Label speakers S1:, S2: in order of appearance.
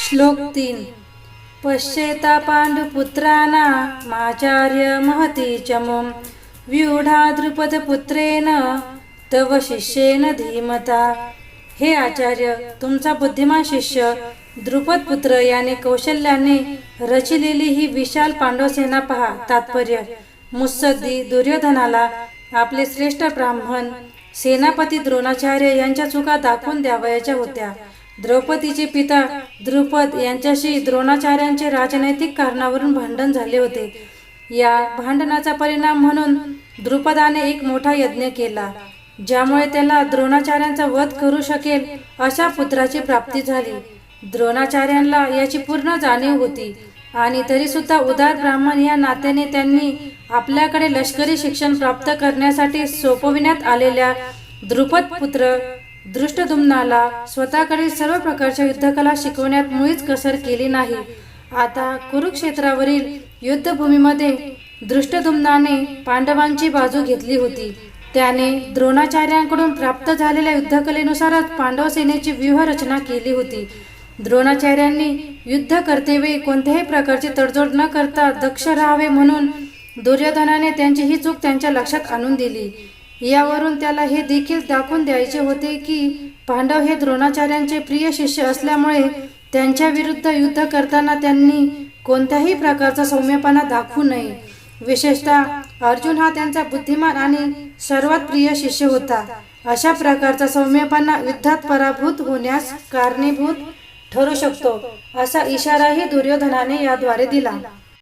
S1: श्लोक तीन. पश्येता पाण्डुपुत्राणा माचार्य महती चमुं व्यूढा द्रुपदपुत्रेण तव शिष्येन धीमता. हे आचार्य तुमचा बुद्धिमान शिष्य द्रुपद पुत्र याने कौशल्याने रचिलेली ही विशाल पांडवसेना पहा तात्पर्य. मुत्सद्दी दुर्योधनाला आपले श्रेष्ठ ब्राह्मण सेनापती द्रोणाचार्य यांच्या चुका दाखवून द्यावयाच्या होत्या. द्रौपदीचे पिता द्रुपद यांच्याशी द्रोणाचार्यांचे राजनैतिक कारणावरून भांडण झाले होते. या भांडणाचा परिणाम म्हणून द्रुपदाने एक मोठा यज्ञ केला ज्यामुळे त्याला द्रोणाचार्यांचा वध करू शकेल अशा पुत्राची प्राप्ती झाली. द्रोणाचार्यांना याची पूर्ण जाणीव होती आणि तरी सुद्धा उदार ब्राह्मण या नात्याने त्यांनी आपल्याकडे लष्करी शिक्षण प्राप्त करण्यासाठी सोपविण्यात आलेल्या द्रुपद पुत्र दृष्टदुम्नाला स्वतःकडील सर्व प्रकारच्या युद्धकला शिकवण्यात मुळीच कसर केली नाही. आता कुरुक्षेत्रावरील युद्धभूमीमध्ये दृष्टदुम्नाने पांडवांची बाजू घेतली होती. त्याने द्रोणाचार्यांकडून प्राप्त झालेल्या युद्धकलेनुसारच पांडव सेनेची व्यूहरचना केली होती. द्रोणाचार्यांनी युद्ध करतेवेळी कोणत्याही प्रकारची तडजोड न करता दक्ष राहावे म्हणून दुर्योधनाने त्यांची ही चूक त्यांच्या लक्षात आणून दिली. यावरून त्याला हे देखील दाखवून द्यायचे होते की पांडव हे द्रोणाचार्यांचे प्रिय शिष्य असल्यामुळे त्यांच्या विरुद्ध युद्ध करताना त्यांनी कोणत्याही प्रकारचा सौम्यपणा दाखवू नये. विशेषतः अर्जुन हा त्यांचा बुद्धिमान आणि सर्वात प्रिय शिष्य होता. अशा प्रकारचा सौम्यपणा युद्धात पराभूत होण्यास कारणीभूत ठरू शकतो असा इशाराही दुर्योधनाने याद्वारे दिला.